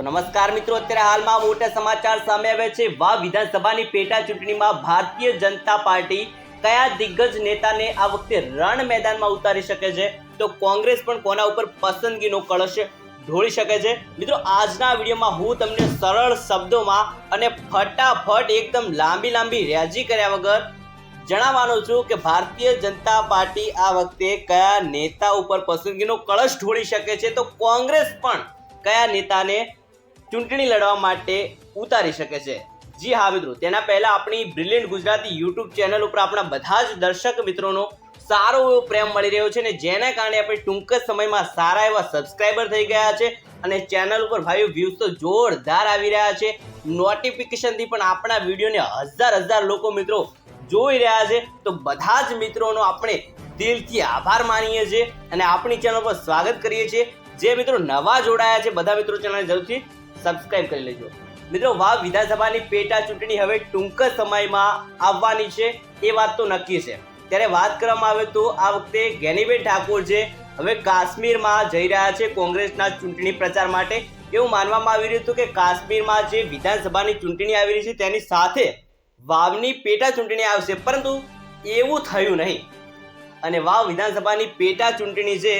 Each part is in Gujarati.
તો નમસ્કાર મિત્રો, અત્યારે હાલમાં મોટા સમાચાર સામે આવ્યા છે. વા વિધાનસભાની પેટા ચૂંટણીમાં ભારતીય જનતા પાર્ટી કયા દિગ્ગજ નેતાને આ વખતે રણ મેદાનમાં ઉતારી શકે છે? તો કોંગ્રેસ પણ કોના ઉપર પસંદગીનો કળશ ઢોળી શકે છે? મિત્રો, આજના વિડીયોમાં હું તમને સરળ શબ્દોમાં અને ફટાફટ એકદમ લાંબી લાંબી રેજી કર્યા વગર જણાવવાનો છું કે ભારતીય જનતા પાર્ટી આ વખતે કયા નેતા ઉપર પસંદગીનો કળશ ઢોળી શકે છે? તો કોંગ્રેસ પણ કયા નેતાને ચૂંટણી લડવા માટે ઉતારી શકે છે. જી હા, મિત્રો. તેના પહેલા આપણી બ્રિલિયન્ટ ગુજરાતી યુટ્યુબ ચેનલ ઉપર આપણા બધા જ દર્શક મિત્રોનો સારો એવો પ્રેમ મળી રહ્યો છે ને જેના કારણે આપણે ટૂંક જ સમયમાં સારા એવા સબસ્ક્રાઈબર થઈ ગયા છે અને ચેનલ ઉપર ભાઈઓ વ્યૂઝ તો જોરદાર આવી રહ્યા છે. નોટિફિકેશનથી પણ આપણા વિડીયોને હજાર હજાર લોકો મિત્રો જોઈ રહ્યા છે. તો બધા જ મિત્રોનો આપણે દિલથી આભાર માનીએ છીએ અને આપણી ચેનલ પર સ્વાગત કરીએ છીએ. જે મિત્રો નવા જોડાયા છે, બધા મિત્રો ચેનલ જરૂરથી સબસ્ક્રાઇબ કરી લેજો. મિત્રો, વાવ વિધાનસભાની પેટા ચૂંટણી હવે ટૂંક સમયમાં આવવાની છે, એ વાત તો નક્કી છે. ત્યારે વાત કરવામાં આવે તો આ વખતે ગેનીબેન ઠાકોર છે હવે કાશ્મીરમાં જઈ રહ્યા છે કોંગ્રેસના ચૂંટણી પ્રચાર માટે, એવું માનવામાં આવી રહ્યું હતું કે કાશ્મીરમાં જે વિધાનસભાની ચૂંટણી આવી રહી છે, તેની સાથે વાવની પેટા ચૂંટણી આવશે, પરંતુ એવું થયું નહીં. અને વાવ વિધાનસભાની પેટા ચૂંટણી છે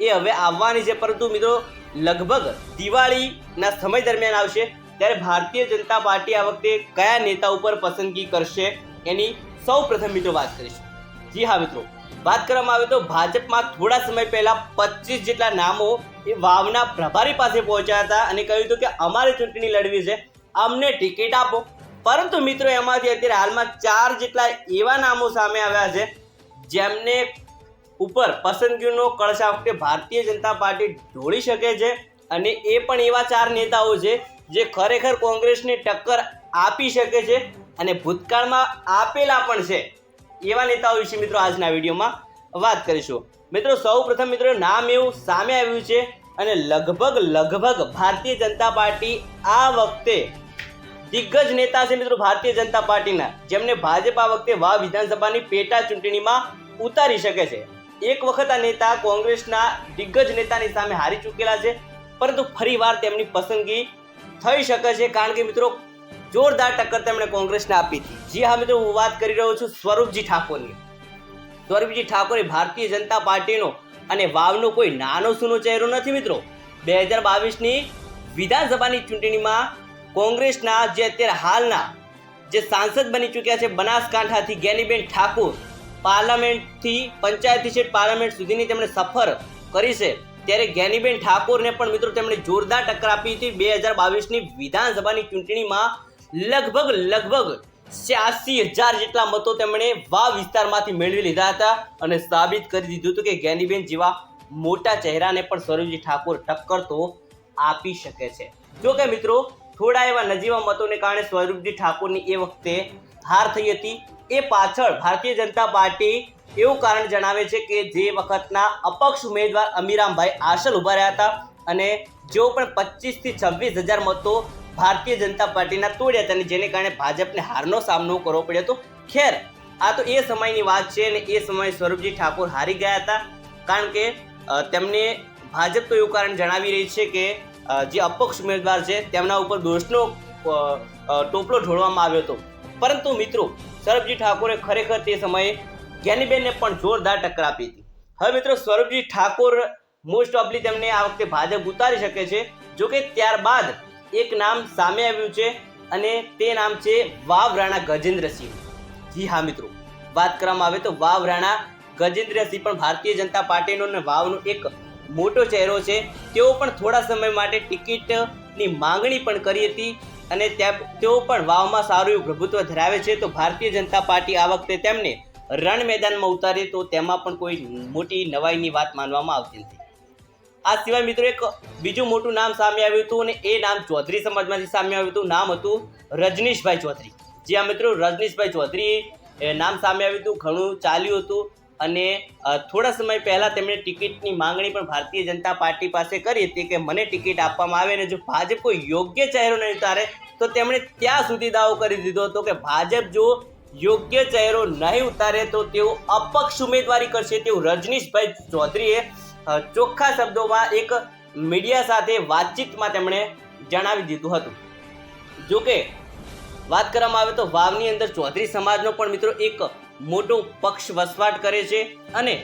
એ હવે આવવાની છે, પરંતુ મિત્રો લગભગ દિવાળીના સમય દરમિયાન આવશે, ત્યારે ભારતીય જનતા પાર્ટી આ વખતે કયા નેતા ઉપર પસંદગી કરશે એની સૌ પ્રથમ મિત્રો વાત કરીશું. જી હા મિત્રો, વાત કરવામાં આવે તો ભાજપમાં થોડા સમય પહેલા પચીસ જેટલા નામો એ વાવના પ્રભારી પાસે પહોંચ્યા હતા અને કહ્યું હતું કે અમારે ચૂંટણી લડવી છે, અમને ટિકિટ આપો. પરંતુ મિત્રો, એમાંથી અત્યારે હાલમાં ચાર જેટલા એવા નામો સામે આવ્યા છે, જેમને ઉપર પસંદગીનો કળશ વખતે ભારતીય જનતા પાર્ટી ઢોળી શકે છે અને એ પણ એવા ચાર નેતાઓ છે જે ખરેખર કોંગ્રેસને ટક્કર આપી શકે છે અને ભૂતકાળમાં આપેલા પણ છે. એવા નેતાઓ વિશે મિત્રો આજના વિડીયોમાં વાત કરીશું. મિત્રો સૌ પ્રથમ મિત્રો નામ એવું સામે આવ્યું છે અને લગભગ લગભગ ભારતીય જનતા પાર્ટી આ વખતે દિગ્ગજ નેતા છે મિત્રો ભારતીય જનતા પાર્ટીના, જેમને ભાજપ આ વખતે વા વિધાનસભાની પેટા ચૂંટણીમાં ઉતારી શકે છે. એક વખત આ નેતા કોંગ્રેસના દિગ્ગજ નેતાની સામે હારી ચૂકેલા છે. પરંતુ ફરીવાર તેમની પસંદગી થઈ શકે છે. કારણ કે મિત્રો, જોરદાર ટક્કર તેમણે કોંગ્રેસને આપી હતી. જી હા, મિત્રો, હું વાત કરી રહ્યો છું સ્વરૂપજી ઠાકોરની. સ્વરૂપજી ઠાકોર ભારતીય જનતા પાર્ટીનો અને વાવનો કોઈ નાનો સૂનો ચહેરો નથી, મિત્રો. બે હજાર બાવીસની વિધાનસભાની ચૂંટણીમાં કોંગ્રેસના જે અત્યારે હાલના જે સાંસદ બની ચૂક્યા છે, બનાસકાંઠાથી જ્ઞાનીબેન ઠાકોર પાર્લામેન્ટથી પંચાયતી સીટ પાર્લામેન્ટ સુધીની તેમણે સફર કરી છે. ત્યારે જ્ઞાનીબેન ઠાકોરને પણ મિત્રો તેમણે જોરદાર ટક્કર આપી હતી. બે હજાર બાવીસની વિધાનસભાની ચૂંટણીમાં લગભગ લગભગ છ્યાસી હજાર જેટલા મતો તેમણે વાવ વિસ્તારમાંથી મેળવી લીધા હતા અને સાબિત કરી દીધું હતું કે જ્ઞાનીબેન જેવા મોટા ચહેરાને પણ સરોજી ઠાકોર ટક્કર તો આપી શકે છે. જો કે મિત્રો, થોડા એવા નજીવા મતોને કારણે સ્વરૂપજી ઠાકોરની એ વખતે હાર થઈ હતી. એ પાછળ ભારતીય જનતા પાર્ટી એવું કારણ જણાવે છે કે જે વખતના અપક્ષ ઉમેદવાર અમીરામભાઈ આશલ ઊભા રહ્યા હતા અને જેઓ પણ પચીસથી છવ્વીસ હજાર મતો ભારતીય જનતા પાર્ટીના તોડ્યા હતા અને જેને કારણે ભાજપને હારનો સામનો કરવો પડ્યો હતો. ખેર, આ તો એ સમયની વાત છે અને એ સમયે સ્વરૂપજી ઠાકોર હારી ગયા હતા. કારણ કે તેમને ભાજપ તો એવું કારણ જણાવી રહી છે કે જે અપક્ષ ઉમેદવાર છે, તેમના ઉપર દોષનો ટોપલો ઢોળવામાં આવ્યો હતો. પરંતુ મિત્રો સૌરભજી ઠાકોરે ખરેખર તે સમયે જ્ઞાનીબેનને પણ જોરદાર ટક્કર આપી હતી. હવે મિત્રો સ્વરૂપજી ઠાકોર મોસ્ટ ઓફલી તેમને આ વખતે ભાજપ ઉતારી શકે છે. જોકે ત્યારબાદ એક નામ સામે આવ્યું છે અને તે નામ છે વાવ રાણા ગજેન્દ્રસિંહ. જી હા મિત્રો, વાત કરવામાં આવે તો વાવ રાણા ગજેન્દ્રસિંહ પણ ભારતીય જનતા પાર્ટીનો અને વાવનો એક મોટો ચહેરો છે. તેઓ પણ થોડા સમય માટે ટિકિટની માંગણી પણ કરી હતી. અને તેઓ પણ વાવમાં સારું એવું પ્રભુત્વ ધરાવે છે. તો ભારતીય જનતા પાર્ટી આ વખતે તેમને રણ મેદાનમાં ઉતારે તો તેમાં પણ કોઈ મોટી નવાઈની વાત માનવામાં આવતી નથી. આ સિવાય મિત્રો એક બીજું મોટું નામ સામે આવ્યું હતું અને એ નામ ચૌધરી સમાજમાંથી સામે આવ્યું હતું. નામ હતું રજનીશભાઈ ચૌધરી. જે આ મિત્રો, રજનીશભાઈ ચૌધરી નામ સામે આવ્યું હતું, ઘણું ચાલ્યું હતું. અને થોડા સમય પહેલાં તેમણે ટિકિટની માંગણી પણ ભારતીય જનતા પાર્ટી પાસે કરી હતી કે મને ટિકિટ આપવામાં આવે અને જો ભાજપ કોઈ યોગ્ય ચહેરો નહીં ઉતારે, તો તેમણે ત્યાં સુધી દાવો કરી દીધો હતો કે ભાજપ જો યોગ્ય ચહેરો નહીં ઉતારે, તો તેઓ અપક્ષ ઉમેદવારી કરશે. તેવું રજનીશભાઈ ચૌધરીએ ચોખ્ખા શબ્દોમાં એક મીડિયા સાથે વાતચીતમાં તેમણે જણાવી દીધું હતું. જો કે વાત કરવામાં આવે તો વાવની અંદર ચૌધરી સમાજનો પણ મિત્રો એક મોટો પક્ષ વસવાટ કરે છે અને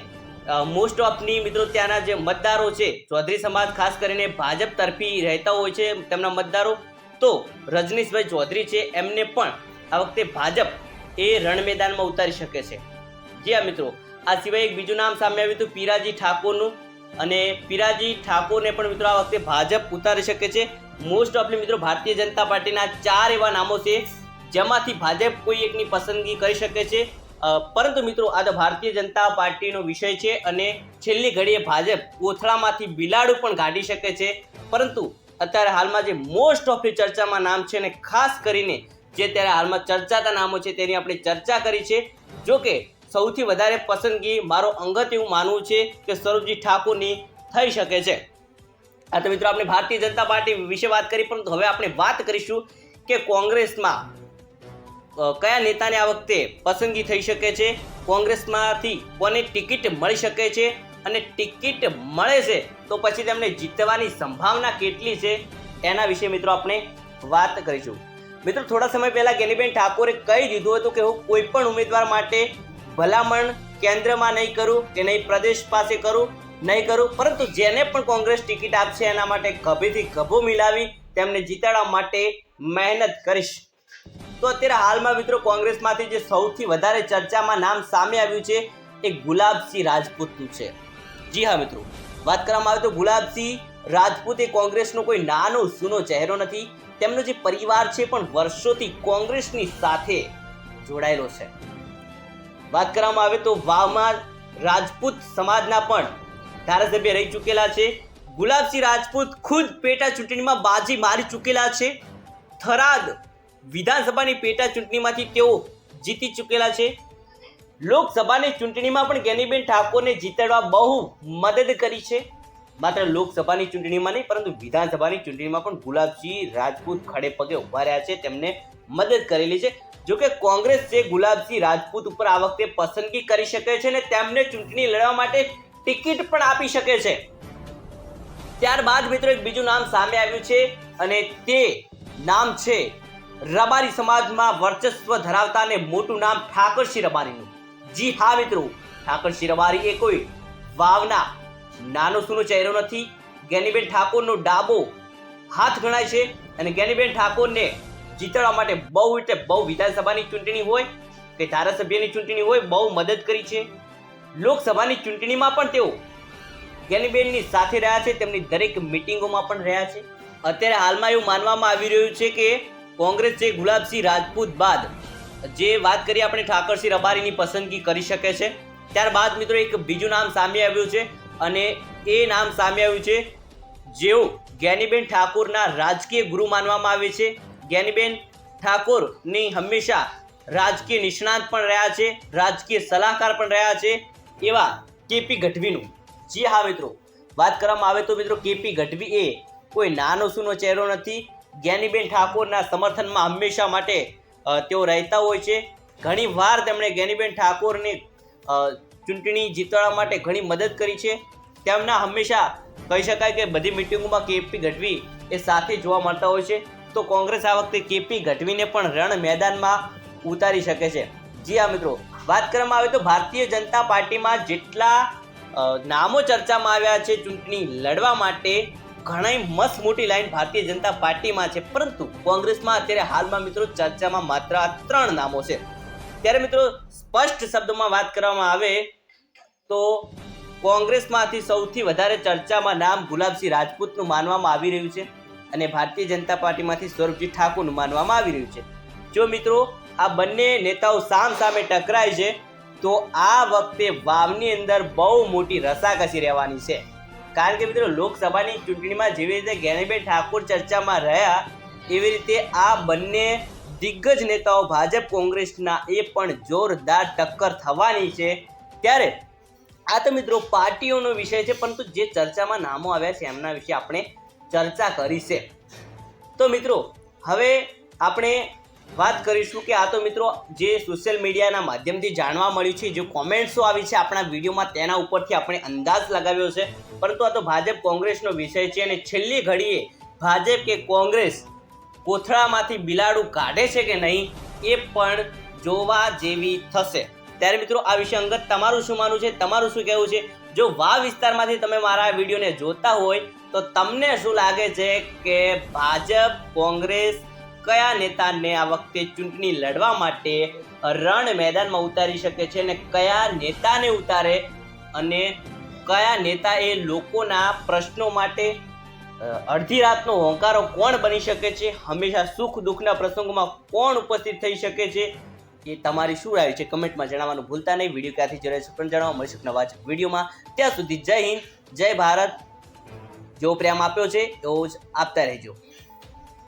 મોસ્ટ ઓફની મિત્રો ત્યાંના જે મતદારો છે, ચૌધરી સમાજ ખાસ કરીને ભાજપ તરફી રહેતા હોય છે તેમના મતદારો, તો રજનીશભાઈ ચૌધરી છે એમને પણ આ વખતે ભાજપ એ રણ મેદાનમાં ઉતારી શકે છે. જી હા મિત્રો, આ સિવાય એક બીજું નામ સામે આવ્યું હતું પીરાજી ઠાકોરનું અને પીરાજી ઠાકોરને પણ મિત્રો આ વખતે ભાજપ ઉતારી શકે છે. મોસ્ટ ઓફલી મિત્રો ભારતીય જનતા પાર્ટીના ચાર એવા નામો છે જેમાંથી ભાજપ કોઈ એકની પસંદગી કરી શકે છે. પરંતુ મિત્રો આ તો ભારતીય જનતા પાર્ટીનો વિષય છે અને છેલ્લી ઘડીએ ભાજપ કોથળામાંથી બિલાડું પણ કાઢી શકે છે. પરંતુ અત્યારે હાલમાં જે મોસ્ટ ઓફલી ચર્ચામાં નામ છે અને ખાસ કરીને જે ત્યારે હાલમાં ચર્ચાતા નામો છે તેની આપણે ચર્ચા કરી છે. જો કે સૌથી વધારે પસંદગી મારો અંગત એવું માનવું છે કે સ્વરૂપજી ઠાકોરની થઈ શકે છે. આ તો મિત્રો આપણે ભારતીય જનતા પાર્ટી વિશે વાત કરી, પરંતુ હવે આપણે વાત કરીશું કે કોંગ્રેસમાં કયા નેતાને આ વખતે પસંદગી થઈ શકે છે? કોંગ્રેસમાંથી કોને ટિકિટ મળી શકે છે? અને ટિકિટ મળે છે તો પછી તેમને જીતવાની સંભાવના કેટલી છે? એના વિશે મિત્રો આપણે વાત કરીશું. મિત્રો, થોડા સમય પહેલા ગેનીબેન ઠાકોરે કહી દીધું હતું કે હું કોઈ પણ ઉમેદવાર માટે ભલામણ કેન્દ્રમાં નહીં કરું કે નહીં પ્રદેશ પાસે કરું, નહીં કરું, પરંતુ જેને પણ કોંગ્રેસ ટિકિટ આપશે એના માટે ગભેથી ગભો મિલાવી તેમને જીતાડવા માટે મહેનત કરીશ. તો અત્યારે હાલમાં મિત્રો કોંગ્રેસમાંથી જે સૌથી વધારે ચર્ચામાં નામ સામે આવ્યું છે એ ગુલાબસિંહ રાજપૂતનું છે. જી હા મિત્રો, વાત કરવામાં આવે તો ગુલાબસિંહ રાજપૂત એ કોંગ્રેસનો કોઈ નાનો સૂનો ચહેરો નથી, તેમનો જે પરિવાર છે પણ વર્ષોથી કોંગ્રેસની સાથે જોડાયેલો છે. વાત કરવામાં આવે તો વાવમાં રાજપૂત સમાજના પણ ધારાસભ્ય રહી ચૂકેલા છે. ગુલાબસિંહ રાજપૂત ખુદ પેટા ચૂંટણીમાં બાજી મારી ચૂકેલા છે. થરાદ વિધાનસભાની પેટા ચૂંટણીમાંથી તેઓ જીતી ચૂકેલા છે. લોકસભાની ચૂંટણીમાં પણ ગેનીબેન ઠાકોરને જીતાડવા બહુ મદદ કરી છે. માત્ર લોકસભાની ચૂંટણીમાં નહીં, પરંતુ વિધાનસભાની ચૂંટણીમાં પણ ગુલાબસિંહ રાજપૂત ખડે પગે ઊભા રહ્યા છે, તેમને મદદ કરેલી છે. જો કે કોંગ્રેસ જે ગુલાબસિંહ રાજપૂત ઉપર આ વખતે પસંદગી કરી શકે છે અને તેમને ચૂંટણી લડવા માટે ટિકિટ પણ આપી શકે છે. ત્યારબાદ મિત્રો એક બીજું નામ સામે આવ્યું છે અને તે નામ છે રબારી સમાજમાં વર્ચસ્વ ધરાવતા ને મોટું નામ ઠાકરસિંહ રબારીનું. જી હા મિત્રો, ઠાકરસિંહ રબારી એ કોઈ વાવના નાનો સૂનો ચહેરો નથી. જ્ઞાનીબેન ઠાકોરનો ડાબો હાથ ગણાય છે અને જ્ઞાનીબેન ઠાકોરને જીતાડવા માટે બહુ એટલે બહુ વિધાનસભાની ચૂંટણી હોય કે ધારાસભ્યની ચૂંટણી હોય બહુ મદદ કરી છે. લોકસભાની ચૂંટણીમાં પણ તેઓ જ્ઞાનીબેનની સાથે રહ્યા છે, તેમની દરેક મિટિંગોમાં પણ રહ્યા છે. અત્યારે હાલમાં એવું માનવામાં આવી રહ્યું છે કે કોંગ્રેસ જે ગુલાબસિંહ રાજપૂત બાદ જે વાત કરીએ આપણે ઠાકરસિંહ રબારીની પસંદગી કરી શકે છે, ત્યારબાદ મિત્રો એક બીજું નામ સામે આવ્યું છે અને એ નામ સામે આવ્યું છે જેઓ જ્ઞાનીબેન ઠાકોરના રાજકીય ગુરુ માનવામાં આવે છે. જ્ઞાનીબેન ઠાકોરની હંમેશા રાજકીય નિષ્ણાંત પણ રહ્યા છે, રાજકીય સલાહકાર પણ રહ્યા છે એવા કેપી ગઢવીનું. જી હા મિત્રો, વાત કરવામાં આવે તો મિત્રો કેપી ગઢવી એ કોઈ નાનો સૂનો ચહેરો નથી જ્ઞાનીબેન ઠાકોરના સમર્થનમાં હંમેશા માટે તેઓ રહેતા હોય છે. ઘણી વાર તેમણે જ્ઞાનીબેન ઠાકોરને ચૂંટણી જીતવા માટે ઘણી મદદ કરી છે. તેમના હંમેશા કહી શકાય કે બધી મિટિંગોમાં કેપી ગઢવી એ સાથે જોવા મળતા હોય છે. તો કોંગ્રેસ આ વખતે કેપી ગઢવીને પણ રણ મેદાનમાં ઉતારી શકે છે. જી હા, મિત્રો. વાત કરવામાં આવે તો ભારતીય જનતા પાર્ટીમાં જેટલા નામો ચર્ચામાં આવ્યા છે ચૂંટણી લડવા માટે ઘણી મસ્ત મોટી લાઈન ભારતીય જનતા પાર્ટીમાં છે, પરંતુ કોંગ્રેસમાં અત્યારે હાલમાં મિત્રો ચર્ચામાં માત્ર ત્રણ નામો છે. ત્યારે મિત્રો સ્પષ્ટ શબ્દોમાં વાત કરવામાં આવે તો કોંગ્રેસમાંથી સૌથી વધારે ચર્ચામાં નામ ગુલાબસિંહ રાજપૂતનું માનવામાં આવી રહ્યું છે અને ભારતીય જનતા પાર્ટીમાંથી સ્વરૂપજી ઠાકોરનું માનવામાં આવી રહ્યું છે. જો મિત્રો આ બંને નેતાઓ સામ સામે ટકરાય છે, તો આ વખતે વાવની અંદર બહુ મોટી રસાકસી રહેવાની છે. કારણ કે મિત્રો, લોકસભાની ચૂંટણીમાં જેવી રીતે જ્ઞાનીબેન ઠાકોર ચર્ચામાં રહ્યા, એવી રીતે આ બંને દિગ્ગજ નેતાઓ ભાજપ કોંગ્રેસના એ પણ જોરદાર ટક્કર થવાની છે. ત્યારે આ તો મિત્રો પાર્ટીઓનો વિષય છે, પરંતુ જે ચર્ચામાં નામો આવ્યા છે, એમના વિશે આપણે ચર્ચા કરી છે. તો મિત્રો, હવે આપણે વાત કરીશું કે આ તો મિત્રો જે સોશિયલ મીડિયાના માધ્યમથી જાણવા મળ્યું છે, જે કોમેન્ટ્સો આવી છે આપણા વિડીયોમાં તેના ઉપરથી આપણે અંદાજ લગાવ્યો છે. પરંતુ આ તો ભાજપ કોંગ્રેસનો વિષય છે અને છેલ્લી ઘડીએ ભાજપ કે કોંગ્રેસ કોથળામાંથી બિલાડું કાઢે છે કે નહીં, એ પણ જોવા જેવી થશે. ત્યારે મિત્રો આ વિષય અંગત તમારું શું માનવું છે? તમારું શું કહેવું છે? જો વા વિસ્તારમાંથી તમે મારા વિડીયોને જોતા હોય, તો તમને શું લાગે છે કે ભાજપ કોંગ્રેસ કયા નેતાને આ વખતે ચૂંટણી લડવા માટે રણ મેદાનમાં ઉતારી શકે છે અને કયા નેતાને ઉતારે અને કયા નેતા એ લોકોના પ્રશ્નો માટે અડધી રાતનો હોંકારો કોણ બની શકે છે, હંમેશા સુખ દુઃખના પ્રસંગોમાં કોણ ઉપસ્થિત થઈ શકે છે, એ તમારી શું રાય છે? કમેન્ટમાં જણાવવાનું ભૂલતા નહીં. વીડિયો ક્યાંથી જોડે છે પણ જણાવવા મળશે નવા વિડીયોમાં. ત્યાં સુધી જય હિન્દ, જય ભારત. જેવો પ્રેમ આપ્યો છે, એવો જ આપતા રહેજો.